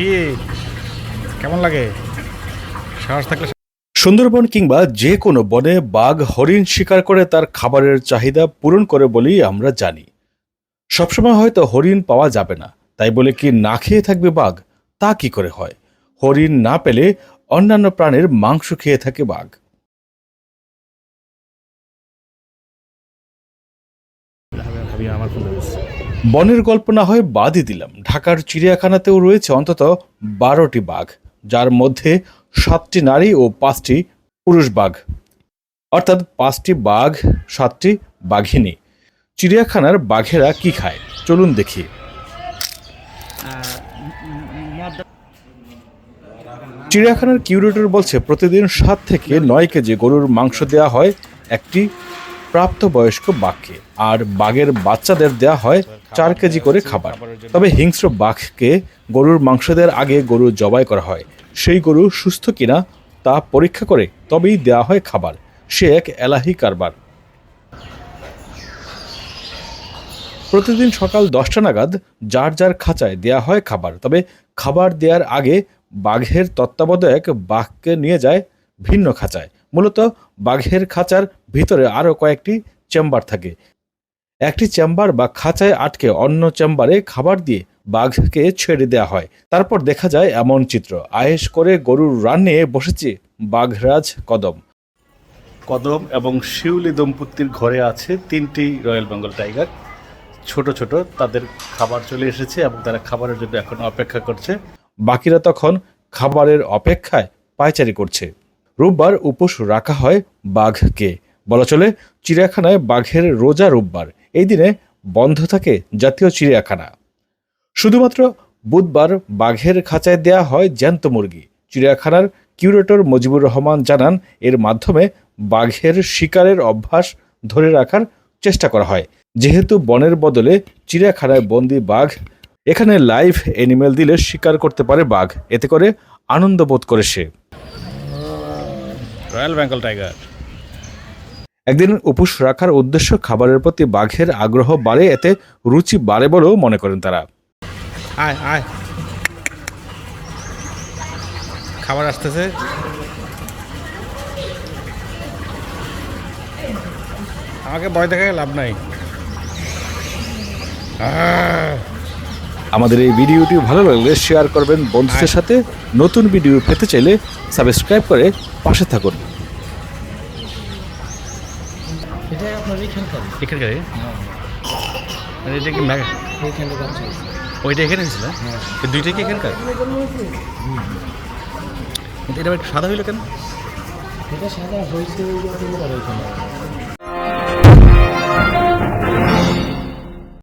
কি? কেমন লাগে? সাহস থাকলে সুন্দরবন কিংবা যে কোনো বনে বাঘ হরিণ শিকার করে তার খাবারের চাহিদা পূরণ করে বলেই আমরা জানি। সবসময় হয়তো হরিণ পাওয়া যাবে না। তাই বলে কি না খেয়ে থাকবে বাঘ? তা কি করে হয়? হরিণ না পেলে অন্যান্য প্রাণীর মাংস খেয়ে থাকে বাঘ। আমার। বনের গল্প না হয় বাদই দিলাম। ঢাকার চিড়িয়াখানাতেও রয়েছে অন্তত বারোটি বাঘ, যার মধ্যে সাতটি নারী ও পাঁচটি পুরুষ বাঘ। অর্থাৎ পাঁচটি বাঘ, সাতটি বাঘিনী। চিড়িয়াখানার বাঘেরা কি খায়? চলুন দেখি। চিড়িয়াখানার কিউরেটর বলছে, প্রতিদিন সাত থেকে নয় কেজি গরুর মাংস দেওয়া হয় একটি প্রাপ্তবয়স্ক বাঘকে। আর বাঘের বাচ্চাদের দেওয়া হয় চার কেজি করে খাবার। তবে হিংস্র বাঘকে গরুর মাংস দেওয়ার আগে গরু জবাই করা হয়। সেই গরু সুস্থ কিনা তা পরীক্ষা করে তবেই দেওয়া হয় খাবার। সে এক এলাহি কারবার। প্রতিদিন সকাল দশটা নাগাদ যার যার খাঁচায় দেয়া হয় খাবার। তবে খাবার দেওয়ার আগে বাঘের তত্ত্বাবধায়ক বাঘকে নিয়ে যায় ভিন্ন খাঁচায়। মূলত বাঘের খাঁচার ভিতরে আরও কয়েকটি চেম্বার থাকে। একটি চেম্বার বা খাঁচায় আটকে অন্য চেম্বারে খাবার দিয়ে বাঘকে ছেড়ে দেওয়া হয়। তারপর দেখা যায় এমন চিত্র। আয়েশ করে গরুর রান নিয়ে বসেছে বাঘরাজ কদম। কদম এবং শিউলি দম্পতির ঘরে আছে তিনটি রয়্যাল বেঙ্গল টাইগার। ছোট ছোট তাদের খাবার চলে এসেছে এবং তারা খাবারের জন্য এখন অপেক্ষা করছে। বাকিরা তখন খাবারের অপেক্ষায় পায়চারি করছে। রোববার উপোস রাখা হয় বাঘকে। বলা চলে, চিড়িয়াখানায় বাঘের রোজা রোববার। এই দিনে বন্ধ থাকে জাতীয় চিড়িয়াখানা। শুধুমাত্র বুধবার বাঘের খাঁচায় দেয়া হয় জ্যান্ত মুরগি। চিড়িয়াখানার কিউরেটর মুজিবুর রহমান জানান, এর মাধ্যমে বাঘের শিকারের অভ্যাস ধরে রাখার চেষ্টা করা হয়। যেহেতু বনের বদলে চিড়িয়াখানায় বন্দি বাঘ, এখানে লাইভ অ্যানিমেল দিলে শিকার করতে পারে বাঘ। এতে করে আনন্দ বোধ করে সে। Royal Bengal tiger. একদিন উপোস রাখার উদ্দেশ্য খাবারের প্রতি বাঘের আগ্রহ বাড়ে এতে রুচি বাড়ে বলেও মনে করেন তারা। আয় আয়। খাবার আসতেছে। আমাকে ভয় দেখায় লাভ নাই। আহ! আমাদের এই ভিডিওটি ভালো লাগলে শেয়ার করবেন বন্ধুদের সাথে। নতুন ভিডিও পেতে চাইলে সাবস্ক্রাইব করে পাশে থাকুন। এখানকার মানে এটা কি। ওইটা এখানে ছিল? দুইটা কি এখানকার? এটা সাদা হইল কেন? এটা সাদা হয়েছে